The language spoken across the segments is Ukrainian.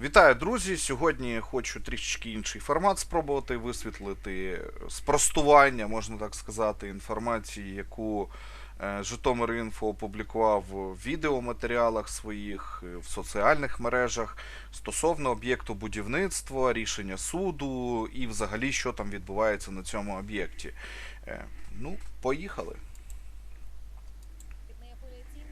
Вітаю, друзі! Сьогодні хочу трішечки інший формат спробувати висвітлити спростування, можна так сказати, інформації, яку е, Житомир Інфо опублікував в відеоматеріалах своїх, е, в соціальних мережах стосовно об'єкту будівництва, рішення суду і взагалі, що там відбувається на цьому об'єкті. Е, Ну, поїхали.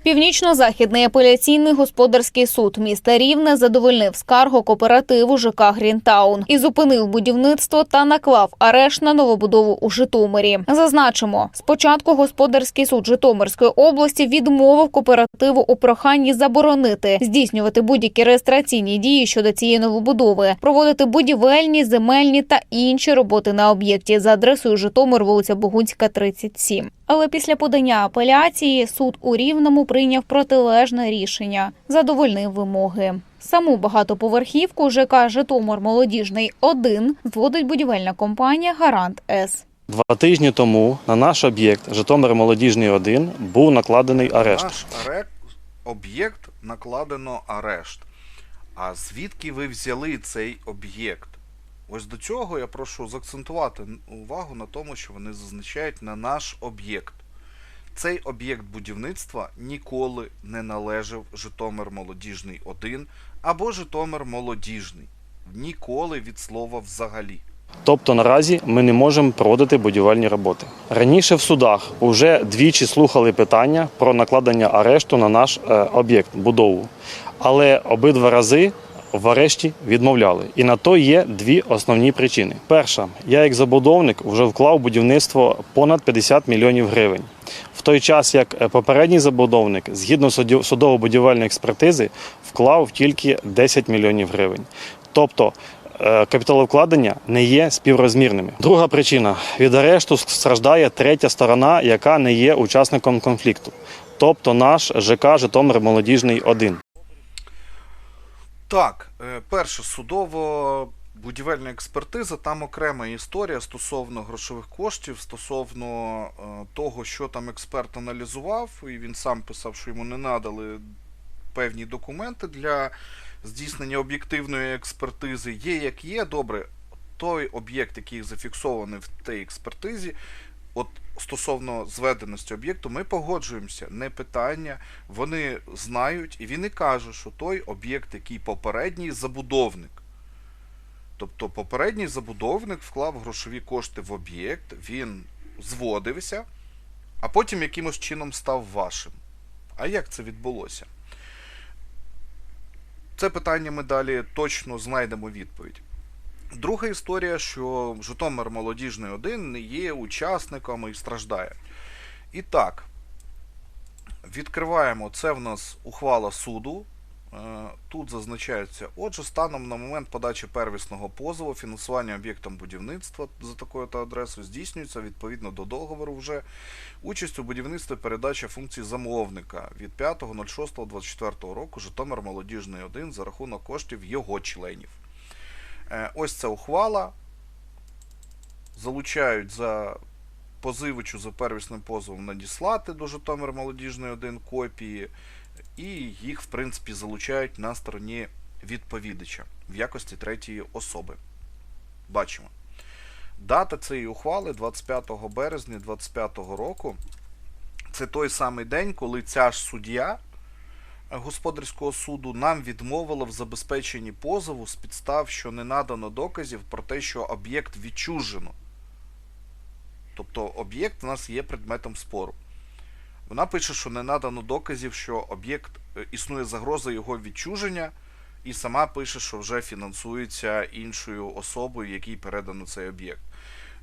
Північно-західний апеляційний господарський суд міста Рівне задовольнив скаргу кооперативу ЖК Грінтаун і зупинив будівництво та наклав арешт на новобудову у Житомирі. Зазначимо, спочатку господарський суд Житомирської області відмовив кооперативу у проханні заборонити здійснювати будь-які реєстраційні дії щодо цієї новобудови, проводити будівельні, земельні та інші роботи на об'єкті за адресою Житомир, вулиця Богунська, 37. Але після подання апеляції суд у Рівному прийняв протилежне рішення, задовольнив вимоги. Саму багатоповерхівку ЖК Житомир Молодіжний 1 зводить будівельна компанія Гарант С. Два тижні тому на наш об'єкт Житомир Молодіжний 1 був накладений арешт. Наш об'єкт накладено арешт. А звідки ви взяли цей об'єкт? Ось до цього я прошу заакцентувати увагу на тому, що вони зазначають на наш об'єкт. Цей об'єкт будівництва ніколи не належав Житомир Молодіжний 1 або Житомир Молодіжний. Ніколи від слова взагалі. Тобто наразі ми не можемо проводити будівельні роботи. Раніше в судах вже двічі слухали питання про накладення арешту на наш е, об'єкт будову, але обидва рази в арешті відмовляли. І на то є дві основні причини. Перша, я як забудовник вже вклав будівництво понад 50 мільйонів гривень. В той час як е, попередній забудовник, згідно судово-будівельної експертизи, вклав тільки 10 мільйонів гривень. Тобто е, капіталовкладення не є співрозмірними. Друга причина від арешту страждає третя сторона, яка не є учасником конфлікту, тобто наш ЖК Житомир Молодіжний 1. Так, е, перше, судово будівельна експертиза, там окрема історія стосовно грошових коштів, стосовно е, того, що там експерт аналізував, і він сам писав, що йому не надали певні документи для здійснення об'єктивної експертизи. Є як є, добре, той об'єкт, який зафіксований в тій експертизі, от стосовно зведеності об'єкту, ми погоджуємося, не питання. Вони знають, і він і каже, що той об'єкт, який попередній забудовник. Тобто попередній забудовник вклав грошові кошти в об'єкт, він зводився, а потім якимось чином став вашим. А як це відбулося? Це питання ми далі точно знайдемо відповідь. Друга історія, що Житомир Молодіжний 1 не є учасником і страждає. І так, відкриваємо. Це в нас ухвала суду. Е, Тут зазначається, отже, станом на момент подачі первісного позову фінансування об'єктом будівництва за такою то адресою здійснюється відповідно до договору вже участь у будівництві передача функцій замовника від 5.06.24 року Житомир Молодіжний 1 за рахунок коштів його членів. Е, Ось ця ухвала. Залучають за позивачу за первісним позовом надіслати до Житомир Молодіжний 1 копії, і їх, в принципі, залучають на стороні відповідача в якості третьої особи. Бачимо. Дата цієї ухвали 25 березня 2025 року. Це той самий день, коли ця ж суддя господарського суду нам відмовила в забезпеченні позову з підстав, що не надано доказів про те, що об'єкт відчужено. Тобто об'єкт у нас є предметом спору. Вона пише, що не надано доказів, що об'єкт е, існує загроза його відчуження, і сама пише, що вже фінансується іншою особою, якій передано цей об'єкт.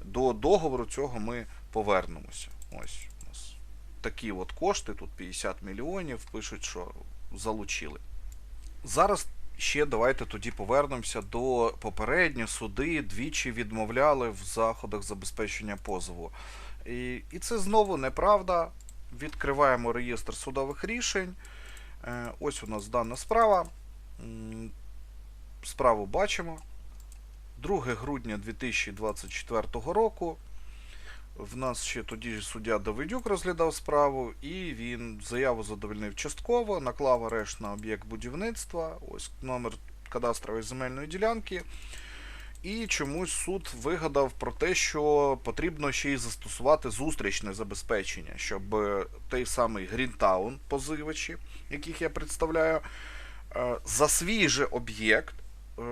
До договору цього ми повернемося. Ось у нас такі от кошти, тут 50 мільйонів, пишуть, що залучили. Зараз ще давайте тоді повернемося до попередньо суди двічі відмовляли в заходах забезпечення позову. І, і це знову неправда. Відкриваємо реєстр судових рішень. Е, Ось у нас дана справа. Справу бачимо. 2 грудня 2024 року. В нас ще тоді суддя Давидюк розглядав справу, і він заяву задовольнив частково, наклав арешт на об'єкт будівництва. Ось номер кадастрової земельної ділянки. І чомусь суд вигадав про те, що потрібно ще й застосувати зустрічне забезпечення, щоб е, той самий Грінтаун, позивачі, яких я представляю, е, за свій же об'єкт е,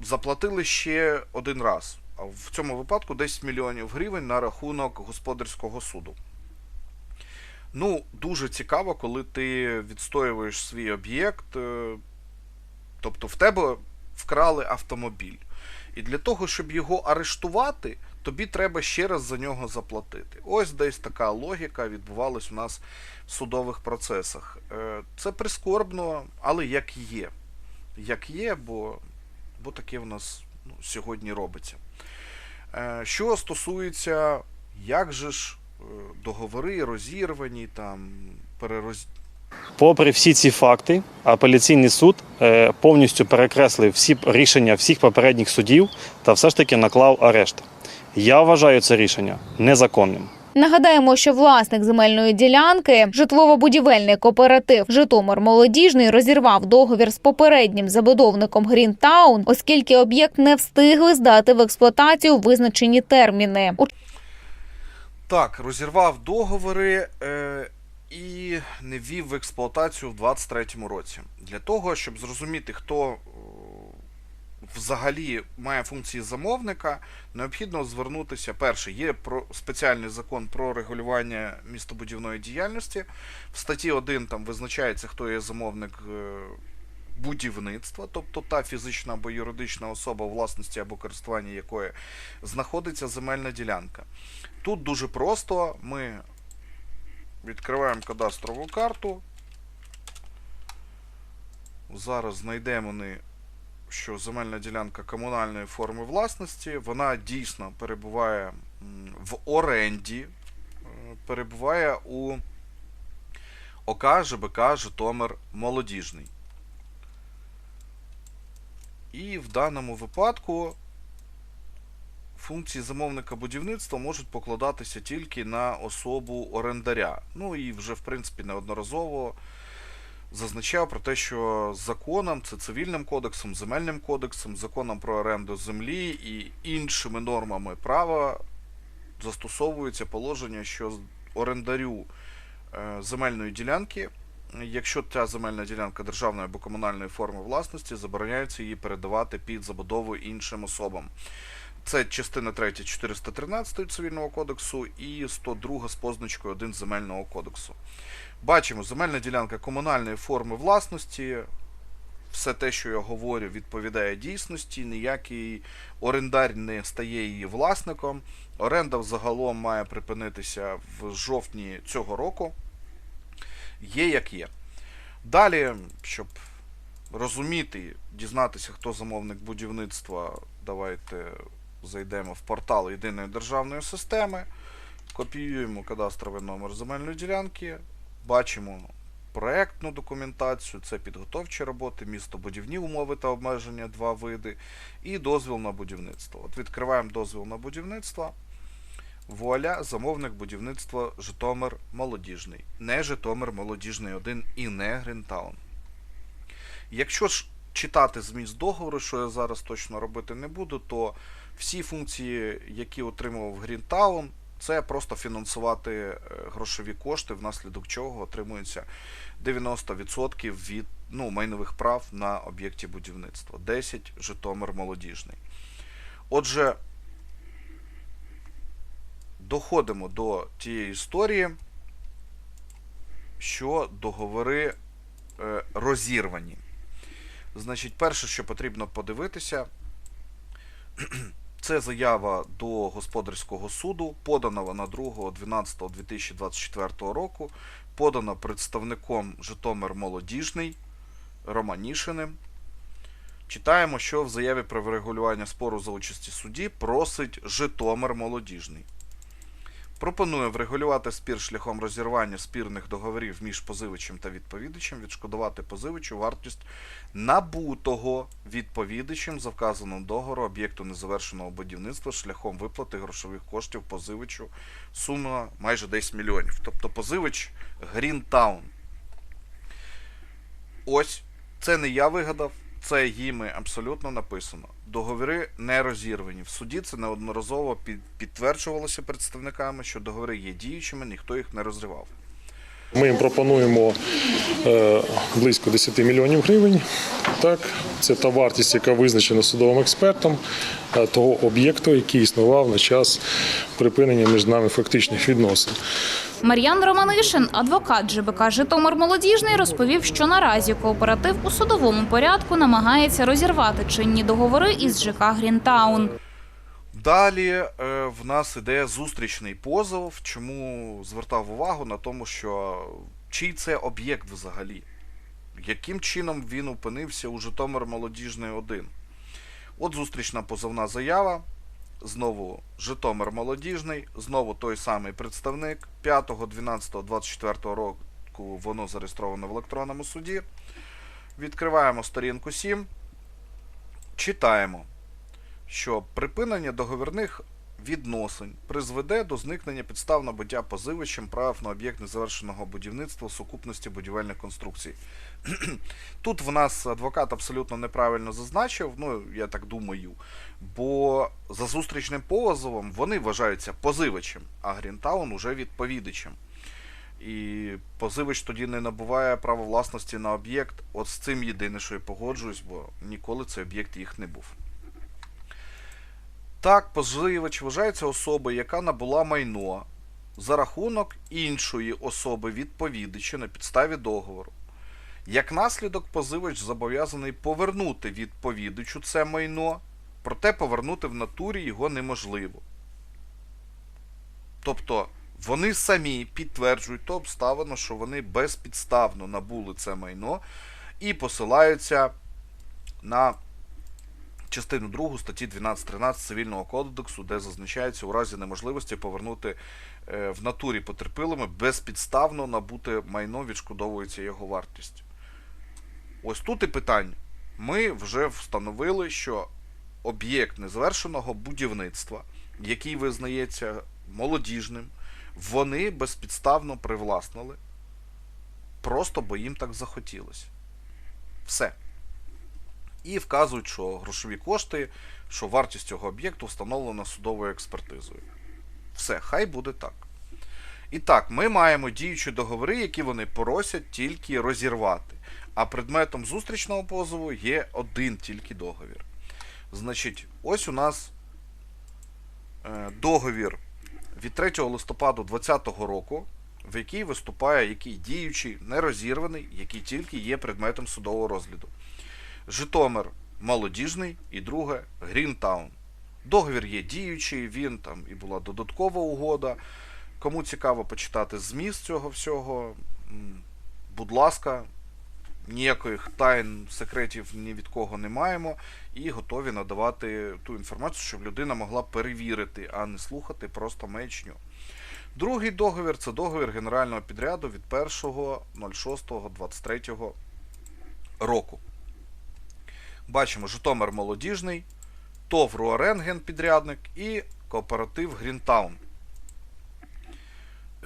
заплатили ще один раз. В цьому випадку 10 мільйонів гривень на рахунок господарського суду. Ну, дуже цікаво, коли ти відстоюєш свій об'єкт, е, тобто в тебе вкрали автомобіль. І для того, щоб його арештувати, тобі треба ще раз за нього заплатити. Ось десь така логіка відбувалась у нас в судових процесах. Е, Це прискорбно, але як є. Як є, бо, бо таке в нас ну, сьогодні робиться. Е, Що стосується, як же ж е, договори розірвані, там перероз... Попри всі ці факти, апеляційний суд е, повністю перекреслив всі рішення всіх попередніх судів та все ж таки наклав арешт. Я вважаю це рішення незаконним. Нагадаємо, що власник земельної ділянки, житлово-будівельний кооператив Житомир Молодіжний розірвав договір з попереднім забудовником Грінтаун, оскільки об'єкт не встигли здати в експлуатацію визначені терміни. Так, розірвав договори е, і не ввів в експлуатацію в 23-му році. Для того, щоб зрозуміти, хто взагалі має функції замовника, необхідно звернутися. Перше, є про спеціальний закон про регулювання містобудівної діяльності. В статті 1 там визначається, хто є замовник. е, Будівництва, тобто та фізична або юридична особа, власності або користуванні якої знаходиться земельна ділянка. Тут дуже просто. Ми відкриваємо кадастрову карту. Зараз знайдемо що земельна ділянка комунальної форми власності, вона дійсно перебуває в оренді, е, перебуває у ОК ЖБК Житомир Молодіжний. І в даному випадку функції замовника будівництва можуть покладатися тільки на особу орендаря. Ну і вже, в принципі, неодноразово зазначав про те, що законом, це цивільним кодексом, земельним кодексом, законом про оренду землі і іншими нормами права застосовується положення, що орендарю е, земельної ділянки, якщо ця земельна ділянка державної або комунальної форми власності, забороняється її передавати під забудову іншим особам. Це частина 3 413 Цивільного кодексу і 102 з позначкою 1 Земельного кодексу. Бачимо, земельна ділянка комунальної форми власності. Все те, що я говорю, відповідає дійсності. Ніякий орендар не стає її власником. Оренда взагалом має припинитися в жовтні цього року. Є як є. Далі, щоб розуміти, дізнатися, хто замовник будівництва, давайте зайдемо в портал єдиної державної системи, копіюємо кадастровий номер земельної ділянки, бачимо проектну документацію, це підготовчі роботи, містобудівні умови та обмеження, два види, і дозвіл на будівництво. От відкриваємо дозвіл на будівництво. Вуаля, замовник будівництва Житомир Молодіжний. Не Житомир Молодіжний 1 і не Грінтаун. Якщо ж читати зміст договору, що я зараз точно робити не буду, то всі функції, які отримував Грінтаун, це просто фінансувати е, грошові кошти, внаслідок чого отримується 90% від ну, майнових прав на об'єкті будівництва. 10 Житомир Молодіжний. Отже, доходимо до тієї історії, що договори е, розірвані. Значить, перше, що потрібно подивитися, це заява до господарського суду, подана вона 2.12.2024 року, подана представником Житомир Молодіжний Романішиним. Читаємо, що в заяві про врегулювання спору за участі судді просить Житомир Молодіжний. Пропонує врегулювати спір шляхом розірвання спірних договорів між позивачем та відповідачем, відшкодувати позивачу вартість набутого відповідачем за вказаного договору об'єкту незавершеного будівництва шляхом виплати грошових коштів позивачу сума майже 10 мільйонів. Тобто позивач Грінтаун. Ось це не я вигадав, це їми абсолютно написано. Договори не розірвані. В суді це неодноразово під, підтверджувалося представниками, що договори є діючими, ніхто їх не розривав. Ми їм пропонуємо е, близько 10 мільйонів гривень. Так, це та вартість, яка визначена судовим експертом е, того об'єкту, який існував на час припинення між нами фактичних відносин. Мар'ян Романишин, адвокат ЖБК Житомир Молодіжний, розповів, що наразі кооператив у судовому порядку намагається розірвати чинні договори із ЖК Грінтаун. Далі е, в нас іде зустрічний позов. Чому звертав увагу на тому, що чий це об'єкт взагалі? Яким чином він опинився у Житомир Молодіжний 1? От зустрічна позовна заява. Знову Житомир Молодіжний, знову той самий представник. 5.12.24 року воно зареєстровано в електронному суді. Відкриваємо сторінку 7. Читаємо що припинення договірних відносин призведе до зникнення підстав набуття позивачем прав на об'єкт незавершеного будівництва сукупності будівельних конструкцій. Тут в нас адвокат абсолютно неправильно зазначив, ну я так думаю, бо за зустрічним позовом вони вважаються позивачем, а Грінтаун уже відповідачем. І позивач тоді не набуває права власності на об'єкт. От з цим єдине, що я погоджуюсь, бо ніколи цей об'єкт їх не був. Так, позивач вважається особою, яка набула майно за рахунок іншої особи відповідача на підставі договору. Як наслідок, позивач зобов'язаний повернути відповідачу це майно, проте повернути в натурі його неможливо. Тобто вони самі підтверджують ту обставину, що вони безпідставно набули це майно і посилаються на частину 2 статті 12.13 Цивільного кодексу, де зазначається у разі неможливості повернути е, в натурі потерпілими безпідставно набуте майно, відшкодовується його вартість. Ось тут і питання. Ми вже встановили, що об'єкт незавершеного будівництва, який визнається молодіжним, вони безпідставно привласнили, просто бо їм так захотілося. Все і вказують, що грошові кошти, що вартість цього об'єкту встановлена судовою експертизою. Все, хай буде так. І так, ми маємо діючі договори, які вони просять тільки розірвати. А предметом зустрічного позову є один тільки договір. Значить, ось у нас е, договір від 3 листопаду 2020 року, в який виступає який діючий, нерозірваний, який тільки є предметом судового розгляду. Житомир молодіжний і друге Грінтаун. Договір є діючий, він там і була додаткова угода. Кому цікаво почитати зміст цього всього, будь ласка, ніяких тайн, секретів ні від кого не маємо і готові надавати ту інформацію, щоб людина могла перевірити, а не слухати просто маячню. Другий договір це договір генерального підряду від 1.06.23 року. Бачимо Житомир Молодіжний, ТОВ Руаренген підрядник і кооператив Грінтаун.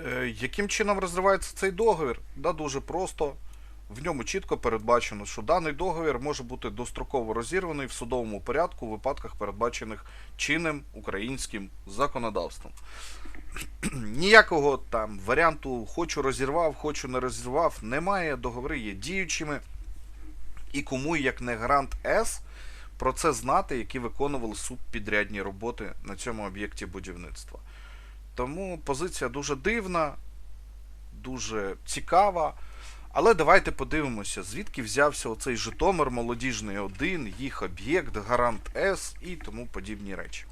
Е, яким чином розривається цей договір? Да, дуже просто. В ньому чітко передбачено, що даний договір може бути достроково розірваний в судовому порядку у випадках, передбачених чинним українським законодавством. Ніякого там варіанту хочу розірвав, хочу не розірвав, немає. Договори є діючими. І кому, як не Грант С, про це знати, які виконували субпідрядні роботи на цьому об'єкті будівництва. Тому позиція дуже дивна, дуже цікава. Але давайте подивимося, звідки взявся оцей Житомир Молодіжний 1, їх об'єкт, Гарант С і тому подібні речі.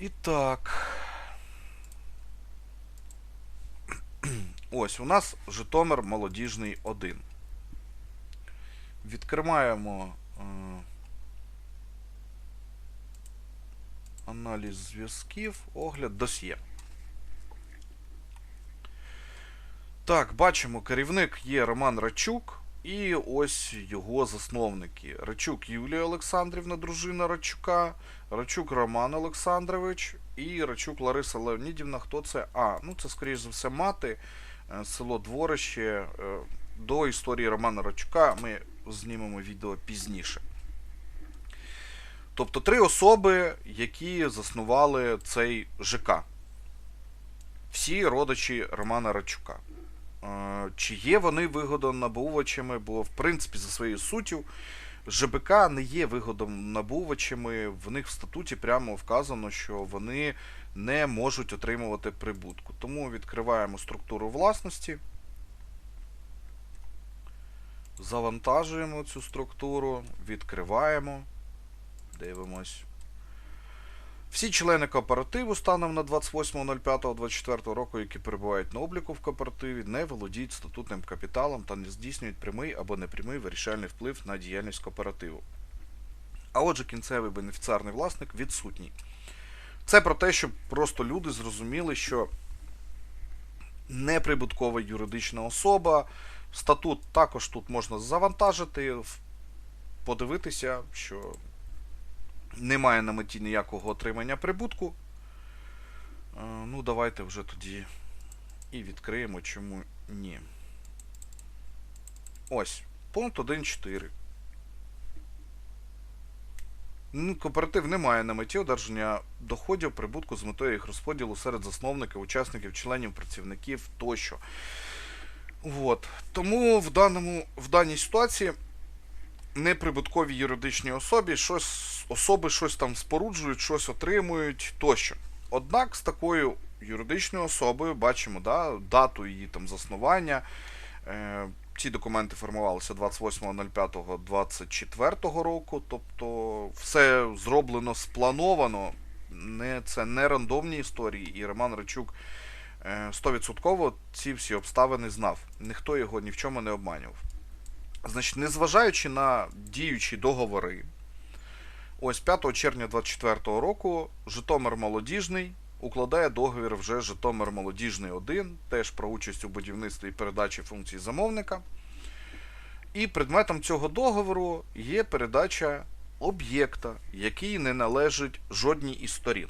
І так. Ось у нас Житомир Молодіжний 1. Відкриваємо е, аналіз зв'язків, огляд досьє. Так, бачимо, керівник є Роман Рачук і ось його засновники. Рачук Юлія Олександрівна, дружина Рачука, Рачук Роман Олександрович і Рачук Лариса Леонідівна. Хто це? А, ну це, скоріш за все, мати. Е, село Дворище, е, до історії Романа Рачука ми знімемо відео пізніше. Тобто три особи, які заснували цей ЖК. Всі родичі Романа Рачука. Е, Чи є вони вигодонабувачами, бо в принципі за своєю суттю ЖБК не є вигодонабувачами, в них в статуті прямо вказано, що вони не можуть отримувати прибутку. Тому відкриваємо структуру власності. Завантажуємо цю структуру, відкриваємо, дивимось. Всі члени кооперативу станом на 28.05.24 року, які перебувають на обліку в кооперативі, не володіють статутним капіталом та не здійснюють прямий або непрямий вирішальний вплив на діяльність кооперативу. А отже, кінцевий бенефіціарний власник відсутній. Це про те, щоб просто люди зрозуміли, що неприбуткова юридична особа, статут також тут можна завантажити, подивитися, що немає на меті ніякого отримання прибутку. Е, Ну, давайте вже тоді і відкриємо, чому ні. Ось, пункт 1.4. Кооператив не має на меті одержання доходів, прибутку з метою їх розподілу серед засновників, учасників, членів, працівників тощо. От. Тому в, даному, в даній ситуації неприбуткові юридичні особі щось, особи щось там споруджують, щось отримують тощо. Однак з такою юридичною особою бачимо да, дату її там заснування. Е, ці документи формувалися 28.05.24 року, тобто все зроблено сплановано. Не, це не рандомні історії, і Роман Рачук е, 100% ці всі обставини знав. Ніхто його ні в чому не обманював. Значить, незважаючи на діючі договори, ось 5 червня 24 року Житомир Молодіжний укладає договір вже Житомир Молодіжний 1, теж про участь у будівництві і передачі функцій замовника. І предметом цього договору є передача об'єкта, який не належить жодній із сторін.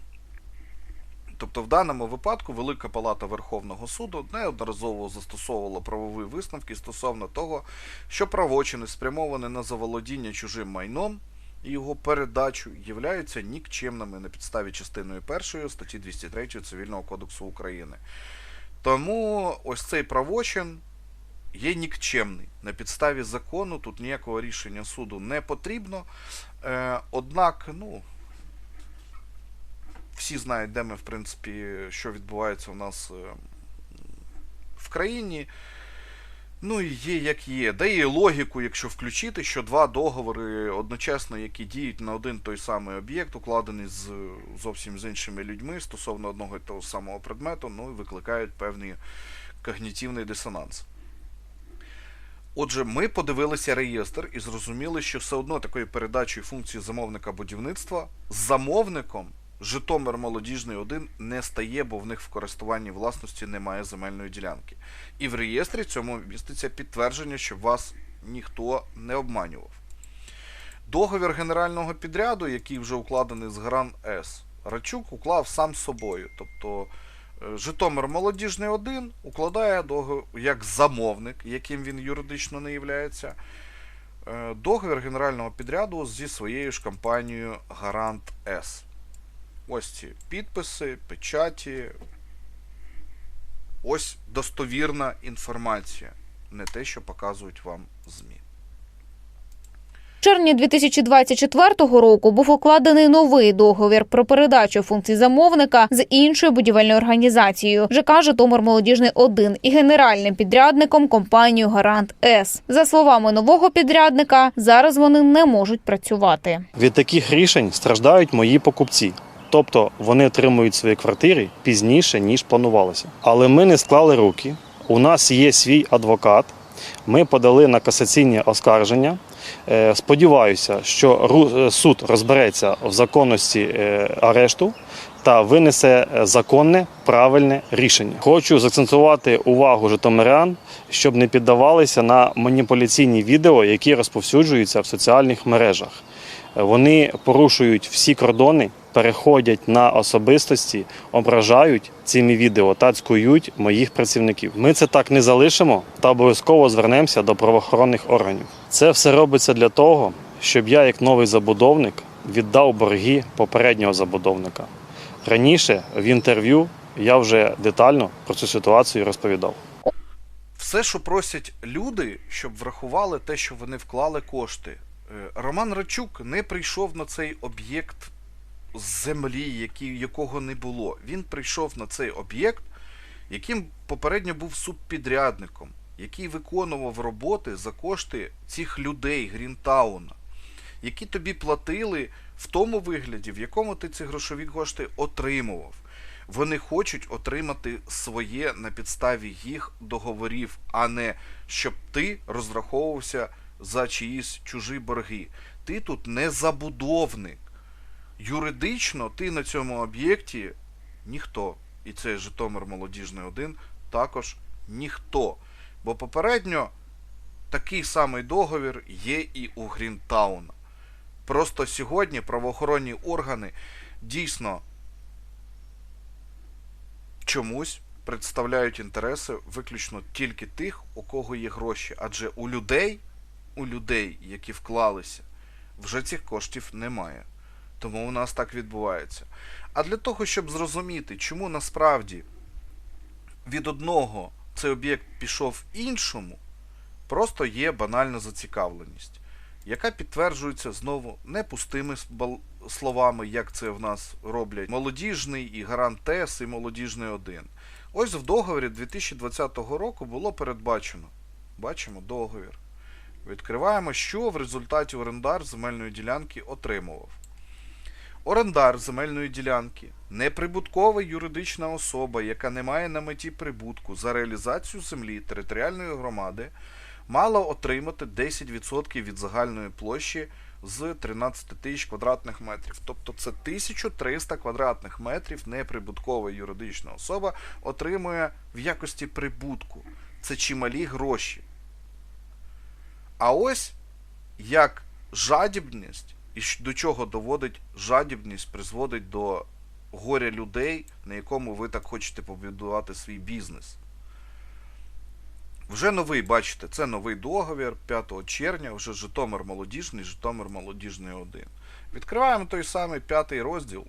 Тобто, в даному випадку Велика Палата Верховного суду неодноразово застосовувала правові висновки стосовно того, що правочини, спрямовані на заволодіння чужим майном і його передачу, являються нікчемними на підставі частиною 1 статті 203 Цивільного кодексу України. Тому ось цей правочин є нікчемний. На підставі закону тут ніякого рішення суду не потрібно. Е, однак, ну, всі знають, де ми, в принципі, що відбувається у нас е, в країні. Ну і є як є. Де є логіку, якщо включити, що два договори одночасно, які діють на один той самий об'єкт, укладений з зовсім з іншими людьми стосовно одного і того самого предмету, ну і викликають певний когнітивний дисонанс. Отже, ми подивилися реєстр і зрозуміли, що все одно такої передачі функції замовника будівництва з замовником Житомир Молодіжний 1 не стає, бо в них в користуванні власності немає земельної ділянки. І в реєстрі цьому міститься підтвердження, що вас ніхто не обманював. Договір генерального підряду, який вже укладений з Гран С, Рачук уклав сам собою. Тобто е, Житомир Молодіжний 1 укладає договір як замовник, яким він юридично не являється, е, договір генерального підряду зі своєю ж компанією Гарант С. Ось ці підписи, печаті. Ось достовірна інформація. Не те, що показують вам ЗМІ. В червні 2024 року був укладений новий договір про передачу функцій замовника з іншою будівельною організацією ЖК Житомир Молодіжний 1 і генеральним підрядником компанією Гарант С. За словами нового підрядника, зараз вони не можуть працювати. Від таких рішень страждають мої покупці. Тобто вони отримують свої квартири пізніше, ніж планувалося. Але ми не склали руки. У нас є свій адвокат. Ми подали на касаційні оскарження. Е, Сподіваюся, що е, суд розбереться в законності е, арешту та винесе законне правильне рішення. Хочу заакцентувати увагу житомирян, щоб не піддавалися на маніпуляційні відео, які розповсюджуються в соціальних мережах. Вони порушують всі кордони переходять на особистості, ображають цими відео та цькують моїх працівників. Ми це так не залишимо та обов'язково звернемося до правоохоронних органів. Це все робиться для того, щоб я, як новий забудовник, віддав борги попереднього забудовника. Раніше в інтерв'ю я вже детально про цю ситуацію розповідав. Все, що просять люди, щоб врахували те, що вони вклали кошти. Е, Роман Рачук не прийшов на цей об'єкт з землі, який, якого не було. Він прийшов на цей об'єкт, яким попередньо був субпідрядником, який виконував роботи за кошти цих людей Грінтауна, які тобі платили в тому вигляді, в якому ти ці грошові кошти отримував. Вони хочуть отримати своє на підставі їх договорів, а не щоб ти розраховувався за чиїсь чужі борги. Ти тут не забудовник. Юридично ти на цьому об'єкті ніхто. І це Житомир Молодіжний 1 також ніхто. Бо попередньо такий самий договір є і у Грінтауна. Просто сьогодні правоохоронні органи дійсно чомусь представляють інтереси виключно тільки тих, у кого є гроші. Адже у людей, у людей, які вклалися, вже цих коштів немає. Тому у нас так відбувається. А для того, щоб зрозуміти, чому насправді від одного цей об'єкт пішов іншому, просто є банальна зацікавленість, яка підтверджується знову не пустими словами, як це в нас роблять молодіжний і гарант ТЕС, і молодіжний 1. Ось в договорі 2020 року було передбачено. Бачимо договір. Відкриваємо, що в результаті орендар земельної ділянки отримував. Орендар земельної ділянки неприбуткова юридична особа, яка не має на меті прибутку за реалізацію землі територіальної громади, мала отримати 10% від загальної площі з 13 тисяч квадратних метрів. Тобто це 1300 квадратних метрів неприбуткова юридична особа отримує в якості прибутку. Це чималі гроші. А ось як жадібність, і до чого доводить жадібність, призводить до горя людей, на якому ви так хочете побудувати свій бізнес. Вже новий, бачите, це новий договір 5 червня, вже Житомир Молодіжний, Житомир Молодіжний 1. Відкриваємо той самий п'ятий розділ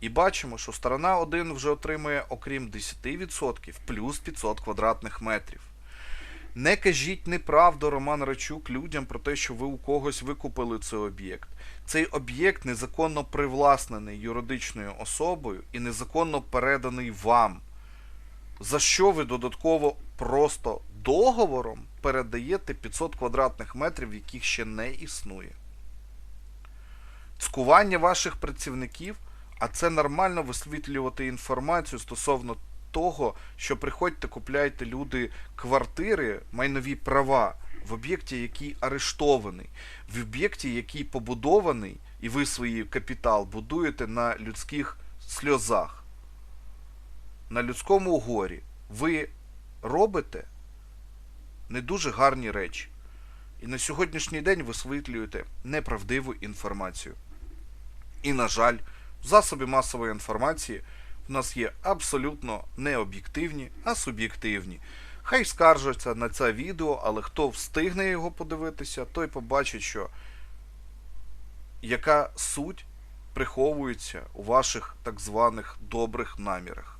і бачимо, що сторона 1 вже отримує, окрім 10%, плюс 500 квадратних метрів. Не кажіть неправду, Роман Рачук, людям про те, що ви у когось викупили цей об'єкт. Цей об'єкт незаконно привласнений юридичною особою і незаконно переданий вам. За що ви додатково просто договором передаєте 500 квадратних метрів, яких ще не існує. Цкування ваших працівників, а це нормально висвітлювати інформацію стосовно того, що приходьте, купляйте люди квартири, майнові права в об'єкті, який арештований, в об'єкті, який побудований, і ви свій капітал будуєте на людських сльозах, на людському горі. Ви робите не дуже гарні речі. І на сьогоднішній день висвітлюєте неправдиву інформацію. І, на жаль, в засобі масової інформації в нас є абсолютно не об'єктивні, а суб'єктивні. Хай скаржаться на це відео, але хто встигне його подивитися, той побачить, що яка суть приховується у ваших так званих добрих намірах.